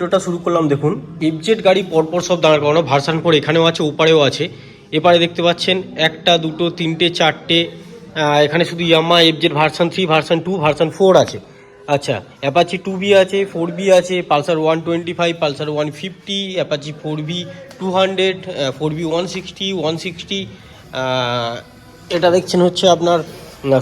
ভিডিওটা শুরু করলাম, দেখুন। এফজেড গাড়ি পরপর সব দাঁড় করানো, ভার্সান ফোর এখানেও আছে, ওপারেও আছে। এপারে দেখতে পাচ্ছেন, একটা, দুটো, তিনটে, চারটে এখানে শুধু Yamaha FZ version three, version two, version four আছে। আচ্ছা অ্যাপাচি টু বি আছে, ফোর বি আছে, Pulsar one twenty five Pulsar one fifty, Apache four V two hundred four V one sixty one sixty এটা দেখছেন হচ্ছে আপনার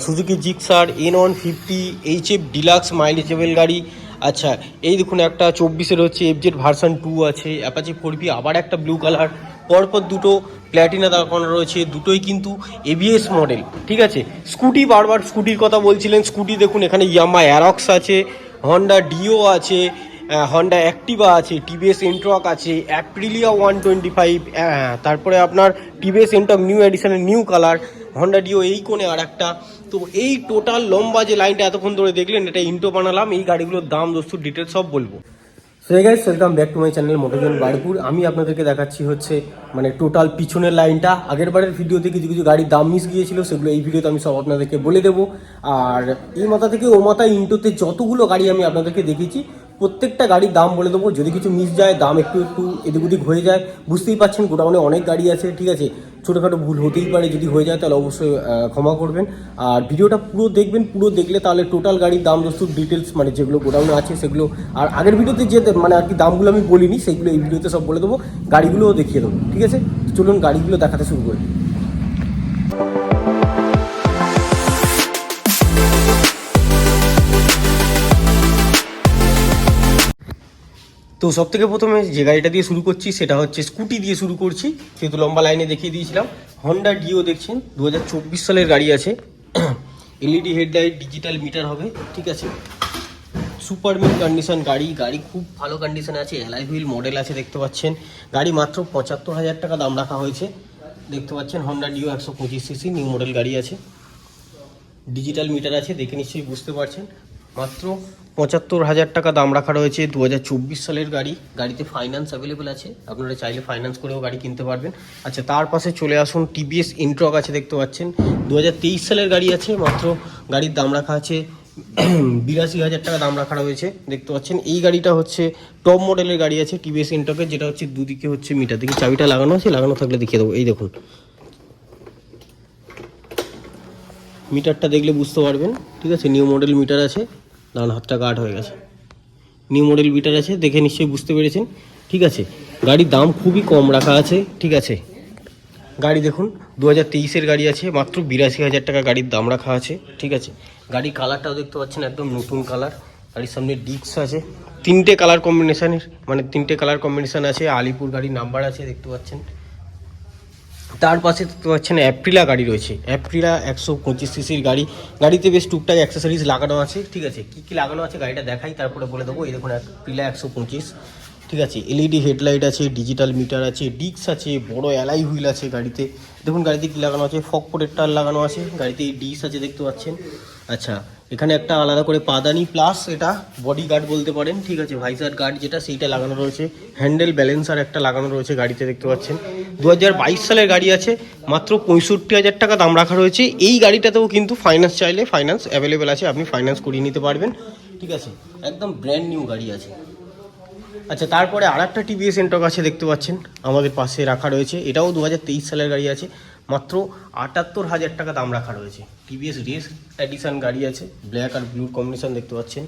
Suzuki Gixxer, N one fifty, H F Deluxe mileageable গাড়ি আচ্ছা এই দেখুন একটা চব্বিশের হচ্ছে এফজেড ভার্সান টু আছে অ্যাপাচি ফোর বি আবার একটা ব্লু কালার পরপর দুটো প্ল্যাটিনা দাঁড় করানো রয়েছে, দুটোই কিন্তু এবিএস মডেল ঠিক আছে? স্কুটি বারবার স্কুটির কথা বলছিলেন স্কুটি দেখুন এখানে ইয়ামা অ্যারক্স আছে হন্ডা ডিও আছে হন্ডা অ্যাক্টিভা আছে টিভিএস এন্ট্রক আছে অ্যাপ্রিলিয়া ওয়ান টোয়েন্টি ফাইভ তারপরে আপনার টিভিএস এন্ট্রক নিউ এডিশনের নিউ কালার হন্ডা ডিও এই কোণে আর একটা তো এই টোটাল লম্বা যে লাইনটা এতক্ষণ ধরে দেখলেন, এটা ইন্টো বানালাম, এই গাড়িগুলোর দাম দস্তুর ডিটেলস সব বলব। So guys welcome back to my channel motor zone Baruipur আমি আপনাদেরকে দেখাচ্ছি হচ্ছে মানে টোটাল পিছনের লাইনটা আগের বারের ভিডিওতে কিছু কিছু গাড়ির দাম মিস গিয়েছিল, সেগুলো এই ভিডিওতে আমি সব আপনাদেরকে বলে দেবো। আর এই মাথা থেকে ও মাথা ইন্টোতে যতগুলো গাড়ি আমি আপনাদেরকে দেখিয়েছি প্রত্যেকটা গাড়ির দাম বলে দেবো। যদি কিছু মিস যায়, দাম একটু একটু এদিক ওদিক হয়ে যায়। বুঝতেই পাচ্ছেন গোডাউনে অনেক গাড়ি আছে, ঠিক আছে? ছোটোখাটো ভুল হতেই পারে, যদি হয়ে যায় তাহলে অবশ্যই ক্ষমা করবেন। আর ভিডিওটা পুরো দেখবেন, পুরো দেখলে তাহলে টোটাল গাড়ির দাম দস্তুর ডিটেলস মানে যেগুলো গোডাউনে আছে সেগুলো। আর আগের ভিডিওতে যে মানে আর কি দামগুলো আমি বলিনি, সেগুলো এই ভিডিওতে সব বলে দেবো। গাড়িগুলোও দেখিয়ে দেবো, ঠিক আছে? চলুন গাড়িগুলো দেখাতে শুরু করি। তো সব থেকে প্রথমে যে গাড়িটা দিয়ে শুরু করছি, সেটা হচ্ছে স্কুটি দিয়ে শুরু করছি। সেহেতু লম্বা লাইনে দেখিয়ে দিয়েছিলাম। হন্ডা ডিও দেখছেন দু হাজার চব্বিশ সালের গাড়ি আছে। এলইডি হেডলাইট ডিজিটাল মিটার হবে, ঠিক আছে? সুপার মিন কন্ডিশন গাড়ি গাড়ি খুব ভালো কন্ডিশনে আছে এলআই হুইল মডেল আছে, দেখতে পাচ্ছেন। গাড়ি মাত্র পঁচাত্তর হাজার টাকা দাম রাখা হয়েছে। দেখতে পাচ্ছেন হন্ডা ডিও একশো পঁচিশ সিসি নিউ মডেল গাড়ি আছে। ডিজিটাল মিটার আছে, দেখে নিশ্চয়ই বুঝতে পারছেন। মাত্র পঁচাত্তর হাজার টাকা দাম রাখা রয়েছে। দু হাজার চব্বিশ সালের গাড়ি। গাড়িতে ফাইন্যান্স অ্যাভেলেবেল আছে। আপনারা চাইলে ফাইন্যান্স করেও গাড়ি কিনতে পারবেন। আচ্ছা তার পাশে চলে আসুন টিভিএস ইন্ট্রক আছে দেখতে পাচ্ছেন। দু হাজার তেইশ সালের গাড়ি আছে, মাত্র গাড়ির দাম রাখা আছে বিরাশি হাজার টাকা দাম রাখা রয়েছে। দেখতে পাচ্ছেন, এই গাড়িটা হচ্ছে টপ মডেলের গাড়ি আছে টিভিএস ইন্ট্রকের যেটা হচ্ছে দুদিকে হচ্ছে মিটার দেখি চাবিটা লাগানো আছে, লাগানো থাকলে দেখিয়ে দেবো। এই দেখুন। মিটারটা দেখলে বুঝতে পারবেন। ঠিক আছে নিউ মডেল মিটার আছে। ডান হাতটা গার্ড হয়ে গেছে। নিউ মডেল মিটার আছে, দেখে নিশ্চয়ই বুঝতে পেরেছেন। ঠিক আছে, গাড়ির দাম খুবই কম রাখা আছে, ঠিক আছে। গাড়ি দেখুন দু হাজার তেইশের গাড়ি আছে, মাত্র বিরাশি হাজার টাকা গাড়ির দাম রাখা আছে, ঠিক আছে। গাড়ির কালারটাও দেখতে পাচ্ছেন, একদম নতুন কালার গাড়ির সামনে ডিস্ক আছে, তিনটে কালার কম্বিনেশানের মানে তিনটে কালার কম্বিনেশান আছে, আলিপুর গাড়ির নাম্বার আছে, দেখতে পাচ্ছেন। তার পাশে দেখতে পাচ্ছেন অ্যাপ্রিলা গাড়ি রয়েছে। অ্যাপ্রিলা একশো পঁচিশ সিসির গাড়ি। গাড়িতে বেশ টুকটাক অ্যাক্সেসরিজ লাগানো আছে। ঠিক আছে, কী কী লাগানো আছে গাড়িটা দেখাই, তারপরে বলে দেবো। এই দেখুন অ্যাপ্রিলা একশো পঁচিশ। ঠিক আছে এলইডি হেডলাইট আছে ডিজিটাল মিটার আছে ডিক্স আছে, বড় অ্যালাই হুইল আছে গাড়িতে। দেখুন গাড়িতে কী লাগানো আছে ফক প্রোটেক্টার লাগানো আছে, গাড়িতে ডিস আছে দেখতে পাচ্ছেন। আচ্ছা এখানে একটা আলাদা করে পাদানি প্লাস এটা বডি গার্ড বলতে পারেন, ঠিক আছে ভাইসার গার্ড যেটা সেইটা লাগানো রয়েছে। হ্যান্ডেল ব্যালেন্সার একটা লাগানো রয়েছে গাড়িতে দেখতে পাচ্ছেন। দু হাজার বাইশ সালের গাড়ি আছে, মাত্র পঁয়ষট্টি হাজার টাকা দাম রাখা রয়েছে। এই গাড়িটাতেও কিন্তু ফাইন্যান্স চাইলে ফাইন্যান্স অ্যাভেলেবেল আছে, আপনি ফাইন্যান্স করিয়ে নিতে পারবেন। ঠিক আছে, একদম ব্র্যান্ড নিউ গাড়ি আছে। আচ্ছা তারপরে আর একটা টিভিএস এন্টক আছে দেখতে পাচ্ছেন, আমাদের পাশে রাখা রয়েছে। এটাও দু হাজার তেইশ সালের গাড়ি আছে, মাত্র আটাত্তর হাজার টাকা দাম রাখা রয়েছে। টিভিএস রেস এডিশন গাড়ি আছে ব্ল্যাক আর ব্লুর কম্বিনেশন দেখতে পাচ্ছেন।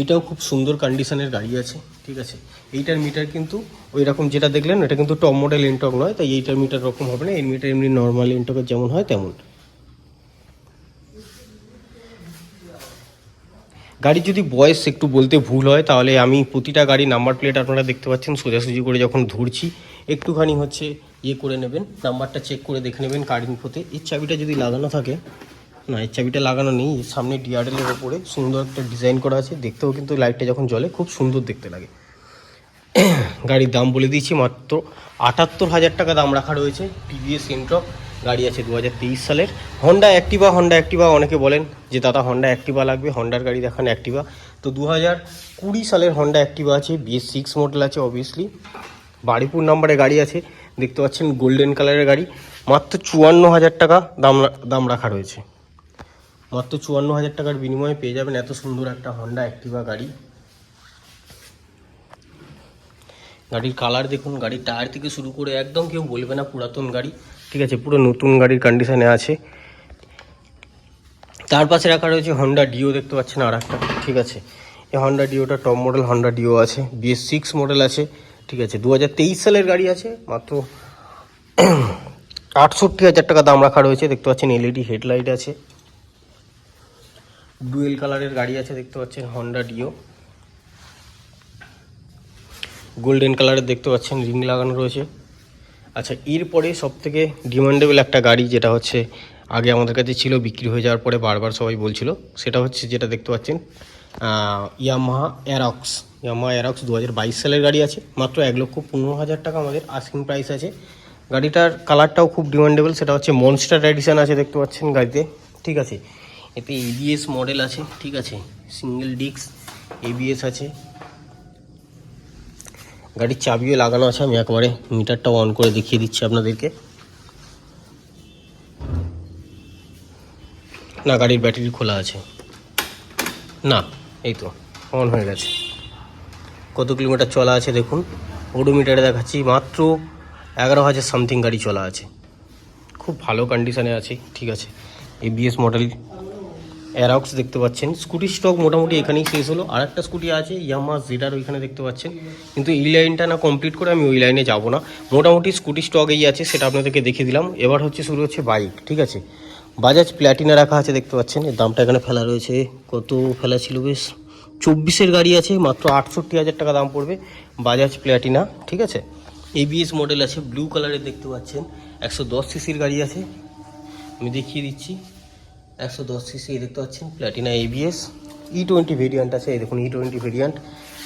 এটাও খুব সুন্দর কন্ডিশনের গাড়ি আছে, ঠিক আছে? এইটার মিটার কিন্তু ওই রকম যেটা দেখলেন, এটা কিন্তু টপ মডেল এন্টক নয়, তাই এইটার মিটার রকম হবে না এই মিটার এমনি নর্মাল এন্টকের যেমন হয় তেমন। গাড়ি যদি বয়স একটু বলতে ভুল হয়, তাহলে আমি প্রতিটা গাড়ি নাম্বার প্লেট আপনারা দেখতে পাচ্ছেন, সোজাসুজি করে যখন ধরছি, একটুখানি হচ্ছে ইয়ে করে নেবেন নাম্বারটা চেক করে দেখে নেবেন কার্ড ইনফোতে এর চাবিটা যদি লাগানো থাকে, না, এর চাবিটা লাগানো নেই সামনে ডিআরএলের ওপরে সুন্দর একটা ডিজাইন করা আছে, দেখতেও কিন্তু লাইটটা যখন জ্বলে, খুব সুন্দর দেখতে লাগে। গাড়ির দাম বলে দিয়েছি মাত্র আটাত্তর হাজার টাকা দাম রাখা রয়েছে টিভিএস ইন্ট্রক গাড়ি আছে দু হাজার তেইশ সালের। হন্ডা অ্যাক্টিভা হন্ডা অ্যাক্টিভা অনেকে বলেন যে, দাদা হন্ডা অ্যাক্টিভা লাগবে হন্ডার গাড়ি দেখান অ্যাক্টিভা তো দু কুড়ি সালের হন্ডা অ্যাক্টিভা আছে বিএস সিক্স মডেল আছে অবভিয়াসলি বাড়িপুর নাম্বারে গাড়ি আছে, দেখতে পাচ্ছেন গোল্ডেন কালারের গাড়ি। মাত্র চুয়ান্ন হাজার টাকা দাম দাম রাখা রয়েছে। মাত্র চুয়ান্ন হাজার টাকার বিনিময়ে পেয়ে যাবেন এত সুন্দর একটা হন্ডা অ্যাক্টিভা গাড়ি। গাড়ির কালার দেখুন, গাড়ির টায়ার থেকে শুরু করে একদম কেউ বলবে না পুরাতন গাড়ি। ঠিক আছে, পুরো নতুন গাড়ির কন্ডিশনে আছে। তার পাশে রাখা রয়েছে হন্ডা ডিও দেখতে পাচ্ছেন আর একটা, ঠিক আছে। এই হন্ডা ডিওটা টপ মডেল হন্ডা ডিও আছে বিএস সিক্স মডেল আছে, ঠিক আছে। দু হাজার তেইশ সালের গাড়ি আছে, মাত্র আটষট্টি হাজার টাকা দাম রাখা রয়েছে, দেখতে পাচ্ছেন এলইডি হেডলাইট আছে। ডুয়েল কালারের গাড়ি আছে, দেখতে পাচ্ছেন হন্ডা ডিও গোল্ডেন কালারের দেখতে পাচ্ছেন রিং লাগানো রয়েছে। আচ্ছা এরপরে সব থেকে ডিমান্ডেবল একটা গাড়ি যেটা হচ্ছে, আগে আমাদের কাছে ছিল, বিক্রি হয়ে যাওয়ার পরে বারবার সবাই বলছিল, সেটা হচ্ছে যেটা দেখতে পাচ্ছেন ইয়ামাহা অ্যারক্স ইয়ামাহা অ্যারক্স দু হাজার বাইশ সালের গাড়ি আছে, মাত্র এক লক্ষ পনেরো হাজার টাকা আমাদের আস্কিং প্রাইস আছে। গাড়িটার কালারটাও খুব ডিমান্ডেবল সেটা হচ্ছে মনস্টার এডিশন আছে দেখতে পাচ্ছেন গাড়িতে, ঠিক আছে? এতে এবিএস মডেল আছে, ঠিক আছে? সিঙ্গেল ডিস্ক এবিএস আছে। গাড়ির চাবিও লাগানো আছে, আমি একবারে মিটারটা অন করে দেখিয়ে দিচ্ছি আপনাদেরকে। না, গাড়ির ব্যাটারি খোলা আছে। না, এই তো অন হয়ে গেছে। কত কিলোমিটার চলা আছে দেখুন ওডোমিটারে দেখাচ্ছি, মাত্র এগারো হাজার সামথিং গাড়ি চলা আছে। খুব ভালো কন্ডিশনে আছে, ঠিক আছে। এ এবিএস মডেল অ্যারক্স দেখতে পাচ্ছেন। স্কুটির স্টক মোটামুটি এখানেই শেষ হলো। আর একটা স্কুটি আছে ইয়ামা জেডার ওইখানে দেখতে পাচ্ছেন। কিন্তু এই লাইনটা না কমপ্লিট করে আমি ওই লাইনে যাব না। মোটামুটি স্কুটি স্টক এই আছে, সেটা আপনাদেরকে দেখিয়ে দিলাম। এবার হচ্ছে শুরু হচ্ছে বাইক ঠিক আছে? বাজাজ প্ল্যাটিনা রাখা আছে, দেখতে পাচ্ছেন। এর দামটা এখানে ফেলা রয়েছে। কত ফেলা ছিল বেশ? চব্বিশের গাড়ি আছে, মাত্র আটষট্টি হাজার টাকা দাম পড়বে বাজাজ প্ল্যাটিনা ঠিক আছে? এবিএস মডেল আছে ব্লু কালারের দেখতে পাচ্ছেন। একশো দশ সিসির গাড়ি আছে। আমি দেখিয়ে দিচ্ছি। একশো দশ সিসি দেখতে পাচ্ছেন Platina ABS E twenty variant আছে, এই দেখুন ই টোয়েন্টি ভেরিয়েন্ট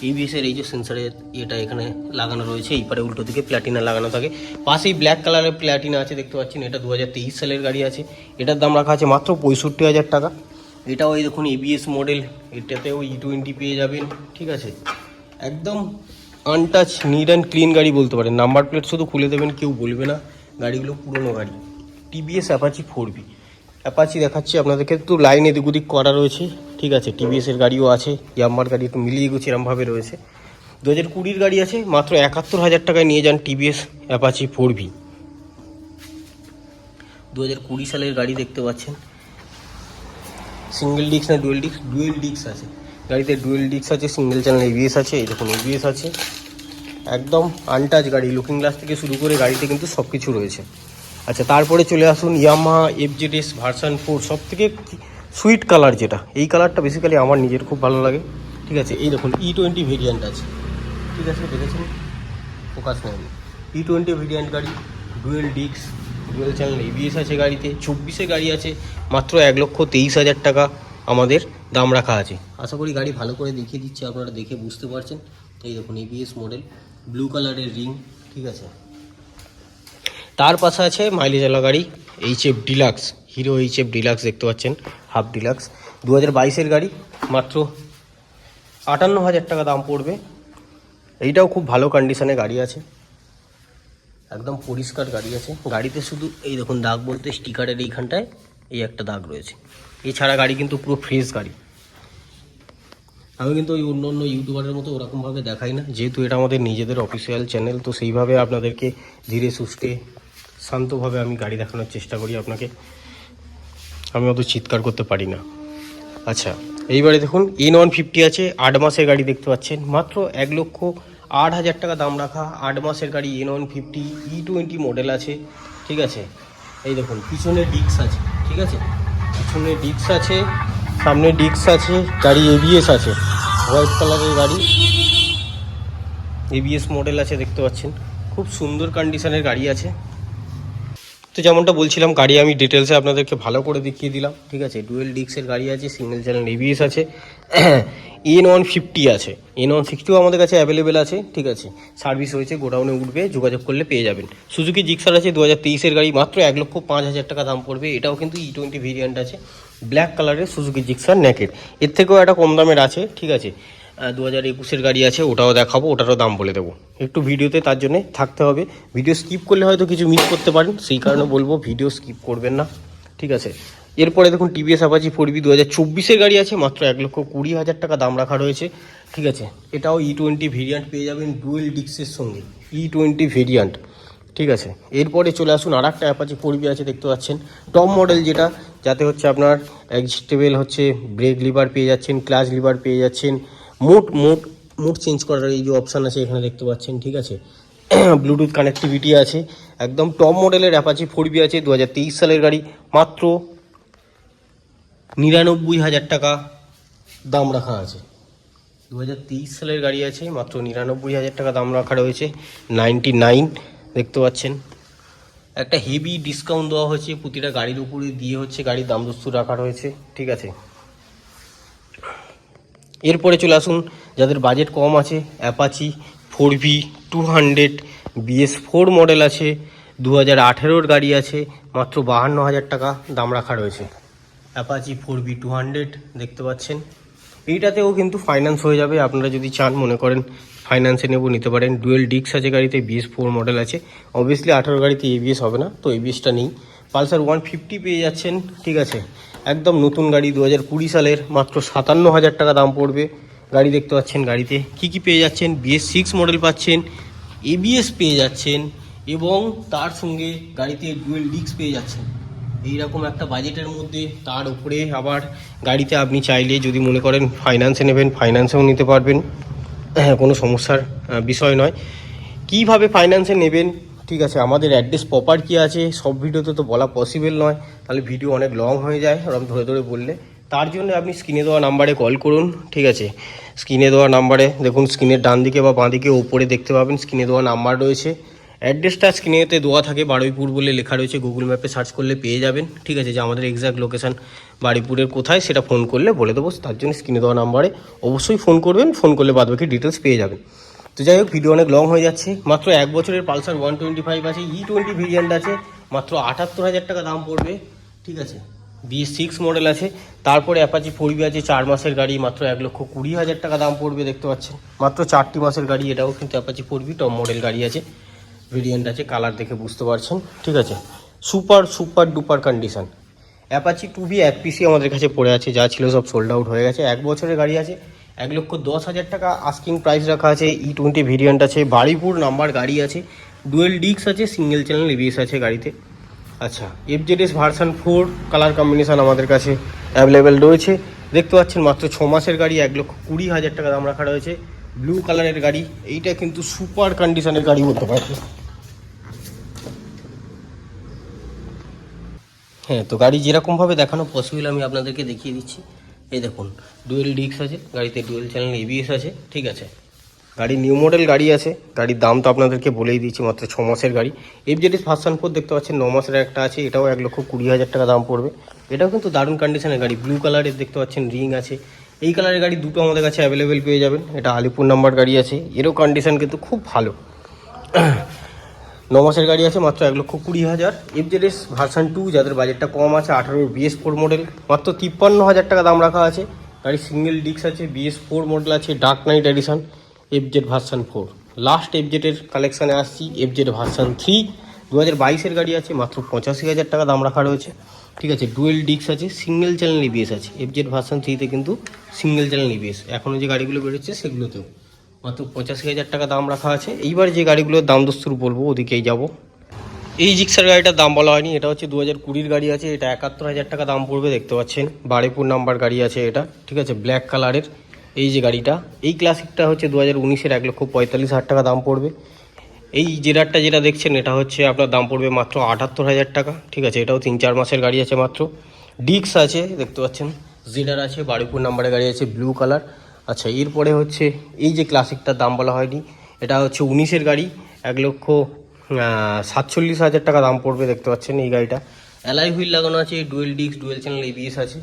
এবিএসের এই যে সেন্সারের এটা এখানে লাগানো রয়েছে, এই পারে উল্টো দিকে প্ল্যাটিনা লাগানো থাকে। পাশেই ব্ল্যাক কালারের প্ল্যাটিনা আছে, দেখতে পাচ্ছেন, এটা দু হাজার তেইশ সালের গাড়ি আছে। এটার দাম রাখা আছে মাত্র পঁয়ষট্টি হাজার টাকা। এটাও এই দেখুন এবিএস মডেল এটাতেও ই টোয়েন্টি পেয়ে যাবেন, ঠিক আছে? একদম আনটাচ নিট অ্যান্ড ক্লিন গাড়ি বলতে পারেন। নাম্বার প্লেট শুধু খুলে দেবেন, কেউ বলবে না। গাড়িগুলো পুরনো গাড়ি। TVS Apache four V Apache দেখাচ্ছি আপনাদেরকে। একটু লাইন এদিক ওদিক করা রয়েছে। ঠিক আছে টিভিএসের গাড়িও আছে ইয়াম্মার গাড়ি একটু মিলিয়ে গুছিয়ে এরমভাবে রয়েছে। দু হাজার কুড়ির গাড়ি আছে, মাত্র একাত্তর হাজার টাকায় নিয়ে যান টিভিএস অ্যাপাচি ফোর ভি দু হাজার কুড়ি সালের গাড়ি দেখতে পাচ্ছেন। সিঙ্গেল ডিস্ক না ডুয়েল ডিস্ক ডুয়েল ডিস্ক আছে। গাড়িতে ডুয়েল ডিস্ক আছে সিঙ্গেল চ্যানেল এবিএস আছে, এই দেখুন এবিএস আছে। একদম আনটাচ গাড়ি লুকিং গ্লাস থেকে শুরু করে গাড়িতে কিন্তু সব কিছু রয়েছে। আচ্ছা তারপরে চলে আসুন ইয়ামা এফজেডএস ভার্সান ফোর সব থেকে সুইট কালার যেটা। এই কালারটা বেসিক্যালি আমার নিজের খুব ভালো লাগে। ঠিক আছে, এই দেখুন ই টোয়েন্টি ভেরিয়েন্ট আছে। ঠিক আছে, দেখেছেন? ফোকাস নেই ই টোয়েন্টি ভেরিয়েন্ট গাড়ি dual disc dual channel ABS আছে গাড়িতে। চব্বিশে গাড়ি আছে, মাত্র এক লক্ষ তেইশ হাজার টাকা আমাদের দাম রাখা আছে। আশা করি গাড়ি ভালো করে দেখিয়ে দিচ্ছে, আপনারা দেখে বুঝতে পারছেন। এই দেখুন এবিএস মডেল ব্লু কালারের রিং ঠিক আছে? তার পাশে আছে মাইলেজওয়ালা গাড়ি H F Deluxe Hero H F Deluxe দেখতে পাচ্ছেন হাফ ডিলাক্স দু হাজার বাইশের গাড়ি, মাত্র আটান্ন হাজার টাকা দাম পড়বে। এইটাও খুব ভালো কন্ডিশনে গাড়ি আছে। একদম পরিষ্কার গাড়ি আছে। গাড়িতে শুধু এই দেখুন দাগ বলতে স্টিকারের এইখানটায় এই একটা দাগ রয়েছে। এছাড়া গাড়ি কিন্তু পুরো ফ্রেশ গাড়ি। আমি কিন্তু ওই অন্য অন্য ইউটিউবারের মতো ওরকমভাবে দেখাই না। যেহেতু এটা আমাদের নিজেদের অফিসিয়াল চ্যানেল তো সেইভাবে আপনাদেরকে ধীরে সুস্থে শান্তভাবে আমি গাড়ি দেখানোর চেষ্টা করি আপনাকে। আমি অত চিৎকার করতে পারি না। আচ্ছা এইবারে দেখুন এন ওয়ান ফিফটি আছে, আট মাসের গাড়ি দেখতে পাচ্ছেন। মাত্র এক লক্ষ আট হাজার টাকা দাম রাখা আট মাসের গাড়ি N one fifty E twenty model আছে, ঠিক আছে? এই দেখুন, পিছনে ডিক্স আছে, ঠিক আছে? পিছনে ডিক্স আছে, সামনে ডিক্স আছে, গাড়ি এবিএস আছে হোয়াইট কালারের গাড়ি। এবিএস মডেল আছে, দেখতে পাচ্ছেন। খুব সুন্দর কন্ডিশনের গাড়ি আছে। তো যেমনটা বলছিলাম, গাড়ি আমি ডিটেলসে আপনাদেরকে ভালো করে দেখিয়ে দিলাম, ঠিক আছে? ডুয়েল ডিক্সের গাড়ি আছে সিঙ্গেল চ্যানেল এবিএস আছে এন ওয়ান ফিফটি আছে এন ওয়ান সিক্সটিও আমাদের কাছে অ্যাভেলেবেল আছে, ঠিক আছে? সার্ভিস হয়েছে গোডাউনে উঠবে, যোগাযোগ করলে পেয়ে যাবেন। সুজুকি জিক্সার আছে দু হাজার তেইশের গাড়ি, মাত্র এক লক্ষ পাঁচ হাজার টাকা দাম পড়বে, এটাও কিন্তু ই টোয়েন্টি ভেরিয়েন্ট আছে ব্ল্যাক কালারের সুজুকি জিক্সার নেকের এর থেকেও একটা কম দামের আছে, ঠিক আছে? দু হাজার একুশের গাড়ি আছে, ওটাও দেখাবো, ওটারও দাম বলে দেবো। একটু ভিডিওতে তার জন্য থাকতে হবে। ভিডিও স্কিপ করলে হয়তো কিছু মিস করতে পারেন, সেই কারণে বলব ভিডিও স্কিপ করবেন না। ঠিক আছে? এরপরে দেখুন টিভিএস অ্যাপাচি ফোর বি দু হাজার চব্বিশের গাড়ি আছে, মাত্র এক লক্ষ কুড়ি হাজার টাকা দাম রাখা রয়েছে। ঠিক আছে? এটাও ই টোয়েন্টি ভেরিয়ান্ট পেয়ে যাবেন ডুয়েল ডিক্সের সঙ্গে। ই টোয়েন্টি ভেরিয়ান্ট ঠিক আছে? এরপরে চলে আসুন আর একটা অ্যাপাচি ফোর বি আছে, দেখতে পাচ্ছেন। টপ মডেল যেটা, যাতে হচ্ছে আপনার অ্যাডজাস্টেবল হচ্ছে ব্রেক লিভার পেয়ে যাচ্ছেন ক্লাচ লিভার পেয়ে যাচ্ছেন মোট মোট মোট চেঞ্জ করার এই যে অপশান আছে এখানে দেখতে পাচ্ছেন, ঠিক আছে? ব্লুটুথ কানেক্টিভিটি আছে, একদম টপ মডেলের অ্যাপাচি ফোর বি আছে, দুহাজার তেইশ সালের গাড়ি, মাত্র নিরানব্বই হাজার টাকা দাম রাখা আছে। দু হাজার তেইশ সালের গাড়ি আছে, মাত্র নিরানব্বই হাজার টাকা দাম রাখা রয়েছে নাইনটি নাইন দেখতে পাচ্ছেন। একটা হেভি ডিসকাউন্ট দেওয়া হয়েছে, প্রতিটা গাড়ির উপরে দিয়ে হচ্ছে গাড়ির দাম দস্তুর রাখা রয়েছে, ঠিক আছে? এরপরে চলে আসুন, যাদের বাজেট কম আছে Apache four V two hundred BS four model আছে দু হাজার আঠেরোর গাড়ি আছে, মাত্র বাহান্ন হাজার টাকা দাম রাখা রয়েছে। Apache four V two hundred দেখতে পাচ্ছেন। এইটাতেও কিন্তু ফাইন্যান্স হয়ে যাবে, আপনারা যদি চান মনে করেন ফাইন্যান্সে নেব, নিতে পারেন। ডুয়েল ডিক্স আছে গাড়িতে বিএস ফোর মডেল আছে। অবভিয়াসলি আঠেরো গাড়িতে এবিএস হবে না, তো এবিএসটা নেই। পালসার ওয়ান ফিফটি পেয়ে যাচ্ছেন, ঠিক আছে। একদম নতুন গাড়ি দু হাজার কুড়ি সালের মাত্র সাতান্ন হাজার টাকা দাম পড়বে। গাড়ি দেখতে পাচ্ছেন গাড়িতে। কি কি পেয়ে যাচ্ছেন? বিএস সিক্স মডেল পাচ্ছেন এবিএস পেয়ে যাচ্ছেন এবং তার সঙ্গে গাড়িতে ডুয়েল ডিক্স পেয়ে যাচ্ছেন। এইরকম একটা বাজেটের মধ্যে তার উপরে আবার গাড়িতে আপনি চাইলে যদি মনে করেন ফাইন্যান্সে নেবেন ফাইন্যান্সেও নিতে পারবেন। হ্যাঁ কোনো সমস্যার বিষয় নয়। কীভাবে ফাইন্যান্সে নেবেন? ঠিক আছে, আমাদের অ্যাড্রেস প্রপার কী আছে, সব ভিডিওতে তো বলা পসিবল নয়। তাহলে ভিডিও অনেক লং হয়ে যায়, ওরকম ধরে ধরে বললে। তার জন্য আপনি স্ক্রিনে দেওয়া নাম্বারে কল করুন, ঠিক আছে? স্ক্রিনে দেওয়া নাম্বারে দেখুন স্ক্রিনের ডান দিকে বা বাঁ দিকে ওপরে দেখতে পাবেন স্ক্রিনে দেওয়া নাম্বার রয়েছে। অ্যাড্রেসটা স্ক্রিনেতে দেওয়া থাকে, বারুইপুর বলে লেখা রয়েছে গুগল ম্যাপে সার্চ করলে পেয়ে যাবেন, ঠিক আছে? যে আমাদের এক্সাক্ট লোকেশান বারুইপুরের কোথায়, সেটা ফোন করলে বলে দেবো। তার জন্য স্ক্রিনে দেওয়া নাম্বারে অবশ্যই ফোন করবেন ফোন করলে বাদবাকি ডিটেলস পেয়ে যাবেন। তো যাই হোক ভিডিও অনেক লং হয়ে যাচ্ছে। মাত্র এক বছরের পালসার ওয়ান টোয়েন্টি ফাইভ আছে ই টোয়েন্টি ভেরিয়েন্ট আছে, মাত্র আটাত্তর হাজার টাকা দাম পড়বে, ঠিক আছে? বি সিক্স মডেল আছে, তারপরে অ্যাপাচি ফোর বি আছে, চার মাসের গাড়ি, মাত্র এক লক্ষ কুড়ি হাজার টাকা দাম পড়বে, দেখতে পাচ্ছেন। মাত্র চারটি মাসের গাড়ি, এটাও কিন্তু Apache four V top model গাড়ি আছে ভেরিয়েন্ট আছে কালার দেখে বুঝতে পারছেন, ঠিক আছে? Super super duper condition Apache two V এক পিসি আমাদের কাছে পড়ে আছে, যা ছিল সব সোল্ড আউট হয়ে গেছে, এক বছরের গাড়ি আছে এক লক্ষ দশ হাজার টাকা আস্কিং প্রাইস রাখা আছে। ই টোয়েন্টি ভেরিয়েন্ট আছে, বাড়িপুর নাম্বার গাড়ি আছে ডুয়েল ডিক্স আছে সিঙ্গেল চ্যানেল এবিএস আছে গাড়িতে। আচ্ছা F FZS version four colour combination আমাদের কাছে অ্যাভেলেবেল রয়েছে। দেখতে পাচ্ছেন মাত্র ছ মাসের গাড়ি, এক লক্ষ কুড়ি হাজার টাকা দাম রাখা রয়েছে। ব্লু কালারের গাড়ি, এইটা কিন্তু সুপার কন্ডিশনের গাড়ি বলতে পারবে হ্যাঁ তো গাড়ি যেরকমভাবে দেখানো পসিবল আমি আপনাদেরকে দেখিয়ে দিচ্ছি। এই দেখুন ডুয়েল ডিক্স আছে, গাড়িতে ডুয়েল চ্যানেল এবিএস আছে, ঠিক আছে? গাড়ি নিউ মডেল গাড়ি আছে, গাড়ির দাম তো আপনাদেরকে বলেই দিচ্ছি মাত্র ছ মাসের গাড়ি। এফজেডিস ভার্সান ফোর দেখতে পাচ্ছেন, ন মাসের একটা আছে, এটাও এক লক্ষ কুড়ি হাজার টাকা দাম পড়বে। এটাও কিন্তু দারুণ কন্ডিশনের গাড়ি ব্লু কালারের দেখতে পাচ্ছেন রিং আছে। এই কালারের গাড়ি দুটো আমাদের কাছে অ্যাভেলেবেল পেয়ে যাবেন, এটা আলিপুর নাম্বার গাড়ি আছে, এরও কন্ডিশন কিন্তু খুব ভালো। ন মাসের গাড়ি আছে, মাত্র এক লক্ষ কুড়ি হাজার। এফজেডএস ভার্সান টু যাদের বাজেটটা কম আছে, আঠারোর বিএস ফোর মডেল মাত্র তিপ্পান্ন হাজার টাকা দাম রাখা আছে। গাড়ি সিঙ্গেল ডিক্স আছে বিএস ফোর মডেল আছে dark night edition FZ version four last এফজেডের কালেকশানে আসছি এফজেড ভার্সান থ্রি দু হাজার বাইশের গাড়ি আছে, মাত্র পঁচাশি হাজার টাকা দাম রাখা রয়েছে। ঠিক আছে ডুয়েল ডিক্স আছে সিঙ্গেল চ্যানেল ইবিএস আছে। এফজেড ভার্সান থ্রিতে কিন্তু সিঙ্গেল চ্যানেল ইবিএস এখনও যে গাড়িগুলো বেরোচ্ছে, সেগুলোতেও। মাত্র পঁচাশি হাজার টাকা দাম রাখা আছে। এইবার যে গাড়িগুলোর দাম দস্তুর বলব, ওদিকেই যাব। এই জিক্সার গাড়িটার দাম বলা হয়নি, এটা হচ্ছে দু হাজার কুড়ির গাড়ি আছে, এটা একাত্তর হাজার টাকা দাম পড়বে, দেখতে পাচ্ছেন। বারেপুর নাম্বার গাড়ি আছে এটা, ঠিক আছে ব্ল্যাক কালারের এই যে গাড়িটা, এই ক্লাসিকটা হচ্ছে দু হাজার উনিশের এক লক্ষ পঁয়তাল্লিশ হাজার টাকা দাম পড়বে। এই জেরারটা যেটা দেখছেন, এটা হচ্ছে আপনার দাম পড়বে মাত্র আটাত্তর হাজার টাকা, ঠিক আছে, এটাও তিন চার মাসের গাড়ি আছে মাত্র। ডিক্স আছে, দেখতে পাচ্ছেন। জেডার আছে, বারুইপুর নাম্বারের গাড়ি আছে ব্লু কালার আচ্ছা এরপরে হচ্ছে এই যে ক্লাসিকটার দাম বলা হয়নি, এটা হচ্ছে উনিশের গাড়ি, এক লক্ষ সাতচল্লিশ হাজার টাকা দাম পড়বে, দেখতে পাচ্ছেন এই গাড়িটা। অ্যালাই হুইল লাগানো আছে, ডুয়েল ডিক্স ডুয়েল চ্যানেল এবিএস আছে।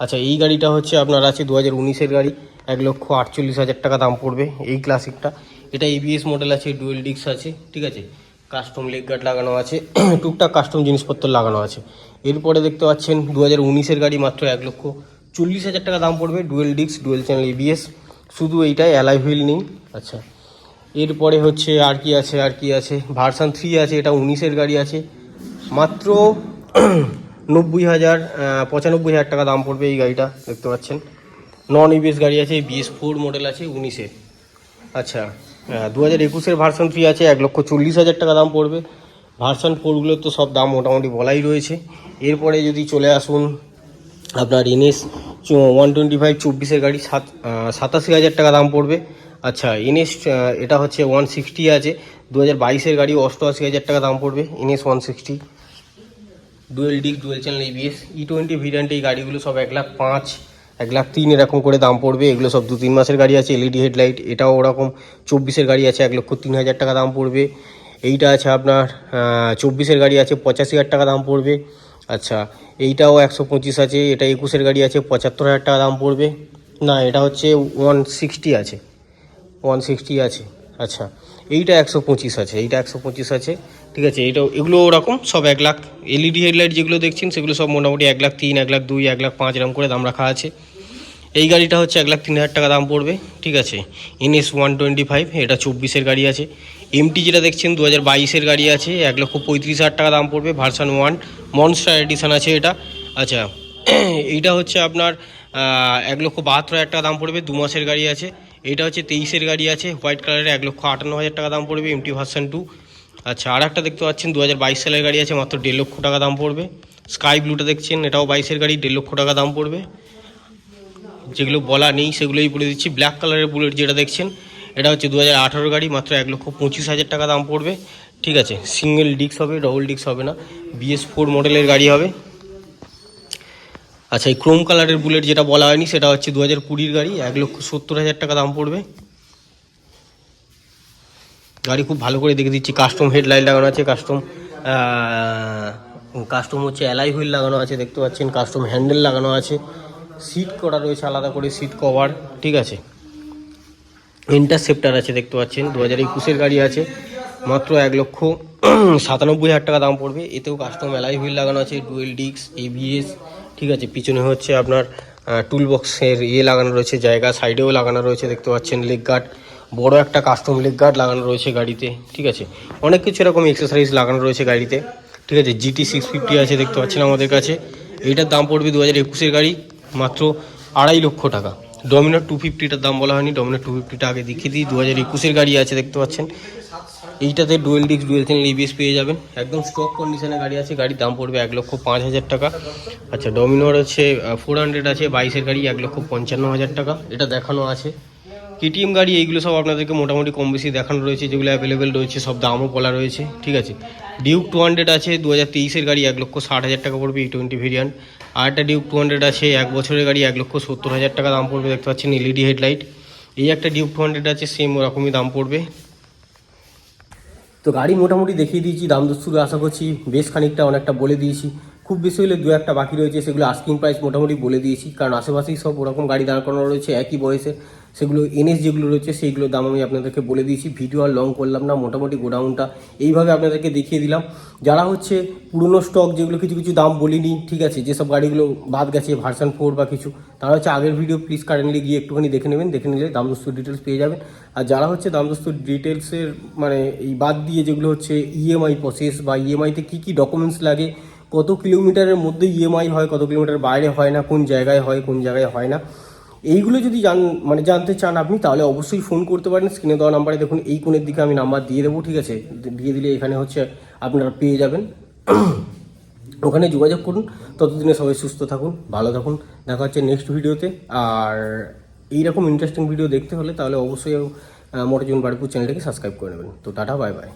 আচ্ছা এই গাড়িটা হচ্ছে আপনার আছে দু হাজার উনিশের গাড়ি, এক লক্ষ আটচল্লিশ হাজার টাকা দাম পড়বে এই ক্লাসিকটা। এটা এবিএস মডেল আছে, ডুয়েল ডিক্স আছে, ঠিক আছে? কাস্টম লেগ গার্ড লাগানো আছে, টুকটাক কাস্টম জিনিসপত্র লাগানো আছে। এরপরে দেখতে পাচ্ছেন দু হাজার উনিশের গাড়ি, মাত্র এক লক্ষ চল্লিশ হাজার টাকা দাম পড়বে ডুয়েল ডিক্স ডুয়েল চ্যানেল এবিএস শুধু এইটাই অ্যালাই হুইল নেই। আচ্ছা। এরপরে হচ্ছে আর কি আছে আর কি আছে? ভার্সান থ্রি আছে এটা উনিশের গাড়ি আছে। মাত্র নব্বই হাজার পঁচানব্বই হাজার টাকা দাম পড়বে এই গাড়িটা দেখতে পাচ্ছেন। নন ইবিএস গাড়ি আছে বিএস ফোর মডেল আছে উনিশের। আচ্ছা দু হাজার একুশের ভার্সন থ্রি আছে এক লক্ষ চল্লিশ হাজার টাকা দাম পড়বে। ভার্সন ফোরগুলোর তো সব দাম মোটামুটি বলাই রয়েছে। এরপরে যদি চলে আসুন আপনার এনএস ওয়ান টোয়েন্টি ফাইভ চব্বিশের গাড়ি, সাত সাতাশি হাজার টাকা দাম পড়বে। আচ্ছা এনএস এটা হচ্ছে ওয়ান সিক্সটি আছে। দু হাজার বাইশের গাড়ি অষ্টআশি হাজার টাকা দাম পড়বে NS one sixty dual disc dual channel ABS E twenty variant এই গাড়িগুলো সব এক লাখ পাঁচ, এক লাখ তিন এরকম করে দাম পড়বে। এগুলো সব দু তিন মাসের গাড়ি আছে এলইডি হেডলাইট এটাও ওরকম। চব্বিশের গাড়ি আছে, এক লক্ষ তিন হাজার টাকা দাম পড়বে। এইটা আছে আপনার চব্বিশের গাড়ি আছে, পঁচাশি হাজার টাকা দাম পড়বে। আচ্ছা এইটাও একশো পঁচিশ আছে, এটা একুশের গাড়ি আছে, পঁচাত্তর হাজার টাকা দাম পড়বে। না, এটা হচ্ছে ওয়ান সিক্সটি আছে ওয়ান সিক্সটি আছে আচ্ছা। এইটা একশো পঁচিশ আছে, এইটা একশো পঁচিশ আছে, ঠিক আছে। এইটাও এগুলো ওরকম, সব এক লাখ এলইডি হেডলাইট যেগুলো দেখছেন, সেগুলো সব মোটামুটি এক লাখ তিন, এক লাখ দুই, এক লাখ পাঁচ, এরকম করে দাম রাখা আছে। এই গাড়িটা হচ্ছে এক লাখ তিন হাজার টাকা দাম পড়বে, ঠিক আছে। এনএস ওয়ান টোয়েন্টি ফাইভ এটা চব্বিশের গাড়ি আছে। এমটি যেটা দেখছেন, দু হাজার বাইশের গাড়ি আছে, এক লক্ষ পঁয়ত্রিশ হাজার টাকা দাম পড়বে ভার্সান ওয়ান মনস্টার এডিশন আছে এটা। আচ্ছা এইটা হচ্ছে আপনার এক লক্ষ বাহাত্তর হাজার টাকা দাম পড়বে, দু মাসের গাড়ি আছে। এটা হচ্ছে তেইশের গাড়ি আছে হোয়াইট কালারের এক লক্ষ আটান্ন হাজার টাকা দাম পড়বে এমটি ভার্সান টু আচ্ছা আর একটা দেখতে পাচ্ছেন দু হাজার বাইশ সালের গাড়ি আছে, মাত্র দেড় লক্ষ টাকা দাম পড়বে। স্কাই ব্লুটা দেখছেন, এটাও বাইশের গাড়ি, দেড় লক্ষ টাকা দাম পড়বে। যেগুলো বলা নেই, সেগুলোই বলে দিচ্ছি। ব্ল্যাক কালারের বুলেট যেটা দেখছেন, এটা হচ্ছে দু হাজার আঠারো গাড়ি, মাত্র এক লক্ষ পঁচিশ হাজার টাকা দাম পড়বে। ঠিক আছে সিঙ্গেল ডিস্ক হবে ডবল ডিস্ক হবে না বিএস ফোর মডেলের গাড়ি হবে। আচ্ছা এই ক্রোম কালারের বুলেট যেটা বলা হয়নি, সেটা হচ্ছে দু হাজার কুড়ির গাড়ি, এক লক্ষ সত্তর হাজার টাকা দাম পড়বে। গাড়ি খুব ভালো করে দেখে দিচ্ছি কাস্টম হেডলাইট লাগানো আছে কাস্টম কাস্টম হচ্ছে অ্যালাই হুইল লাগানো আছে, দেখতে পাচ্ছেন কাস্টম হ্যান্ডেল লাগানো আছে। সিট করা রয়েছে আলাদা করে সিট কভার ঠিক আছে। ইন্টারসেপ্টার আছে, দেখতে পাচ্ছেন দু হাজার একুশের গাড়ি আছে। মাত্র এক লক্ষ সাতানব্বই হাজার টাকা দাম পড়বে। এতেও কাস্টম অ্যালাই হুইল লাগানো আছে ডুয়েল ডিক্স এবিএস ঠিক আছে? পিছনে হচ্ছে আপনার টুল বক্সের ইয়ে লাগানো রয়েছে, জায়গা সাইডেও লাগানো রয়েছে, দেখতে পাচ্ছেন লেগ গার্ড বড় একটা কাস্টম লেগ গার্ড লাগানো রয়েছে গাড়িতে, ঠিক আছে? অনেক কিছু এরকম এক্সেসারিজ লাগানো রয়েছে গাড়িতে, ঠিক আছে? জিটি সিক্স ফিফটি আছে, দেখতে পাচ্ছেন আমাদের কাছে। এইটার দাম পড়বে দু হাজার একুশের গাড়ি, মাত্র আড়াই লক্ষ টাকা। ডমিনার টু ফিফটিটার দাম বলা হয়নি ডমিনার টু ফিফটিটা আগে দেখিয়ে দিই। দু হাজার একুশের গাড়ি আছে, দেখতে পাচ্ছেন। এইটাতে dual disc, dual channel ABS পেয়ে যাবেন। একদম স্টক কন্ডিশনে গাড়ি আছে, গাড়ির দাম পড়বে এক লক্ষ পাঁচ হাজার টাকা। আচ্ছা ডমিনোর হচ্ছে ফোর হান্ড্রেড আছে, বাইশের গাড়ি এক লক্ষ পঞ্চান্ন হাজার টাকা। এটা দেখানো আছে। কেটিএম গাড়ি, এইগুলো সব আপনাদেরকে মোটামুটি কম বেশি দেখানো রয়েছে, যেগুলো অ্যাভেলেবেল রয়েছে, সব দামও বলা রয়েছে, ঠিক আছে? ডিউক টু হান্ড্রেড আছে দু হাজার তেইশের গাড়ি এক লক্ষ ষাট হাজার টাকা পড়বে ই টোয়েন্টি ভেরিয়ান্ট আর একটা ডিউক টু হান্ড্রেড আছে, এক বছরের গাড়ি এক লক্ষ সত্তর হাজার টাকা দাম পড়বে, দেখতে পাচ্ছেন এলইডি হেডলাইট এই একটা ডিউক টু হান্ড্রেড আছে সেম ওরকমই দাম পড়বে। তো গাড়ি মোটামুটি দেখিয়ে দিয়েছি, দাম দস্তুর আশা করছি, বেশ খানিকটা অনেকটা বলে দিয়েছি। খুব বেশি হলে দু একটা বাকি রয়েছে, সেগুলো আস্কিং প্রাইস মোটামুটি বলে দিয়েছি, কারণ আশেপাশেই সব ওরকম গাড়ি দাঁড় করানো রয়েছে, একই বয়সে সেগুলো এনএস যেগুলো রয়েছে সেইগুলোর দাম আমি আপনাদেরকে বলে দিয়েছি। ভিডিও আর লং করলাম না, মোটামুটি গোডাউনটা এইভাবে আপনাদেরকে দেখিয়ে দিলাম। যারা হচ্ছে পুরনো স্টক যেগুলো কিছু কিছু দাম বলিনি, ঠিক আছে, যেসব গাড়িগুলো বাদ গেছে ভার্সান ফোর বা কিছু, তারা হচ্ছে আগের ভিডিও প্লিজ কারেন্টলি গিয়ে একটুখানি দেখে নেবেন, দেখে নিলে দাম দস্তুর ডিটেলস পেয়ে যাবেন। আর যারা হচ্ছে দাম দস্তুর ডিটেলসের মানে এই বাদ দিয়ে যেগুলো হচ্ছে ইএমআই প্রসেস বা ইএমআইতে কী কী ডকুমেন্টস লাগে, কত কিলোমিটারের মধ্যে ইএমআই হয়, কত কিলোমিটার বাইরে হয় না, কোন জায়গায় হয়, কোন জায়গায় হয় না এইগুলো যদি জান মানে জানতে চান আপনি, তাহলে অবশ্যই ফোন করতে পারেন, স্ক্রিনে দেওয়া নাম্বারে দেখুন, এই কোণের দিকে আমি নাম্বার দিয়ে দেবো, ঠিক আছে? দিয়ে দিলে এখানে হচ্ছে আপনারা পেয়ে যাবেন। ওখানে যোগাযোগ করুন, ততদিনে সবাই সুস্থ থাকুন, ভালো থাকুন। দেখা হচ্ছে নেক্সট ভিডিওতে আর এইরকম ইন্টারেস্টিং ভিডিও দেখতে হলে তাহলে অবশ্যই মোটরজুন বাড়িপুর চ্যানেলটাকে সাবস্ক্রাইব করে নেবেন। তো টাটা বাই বাই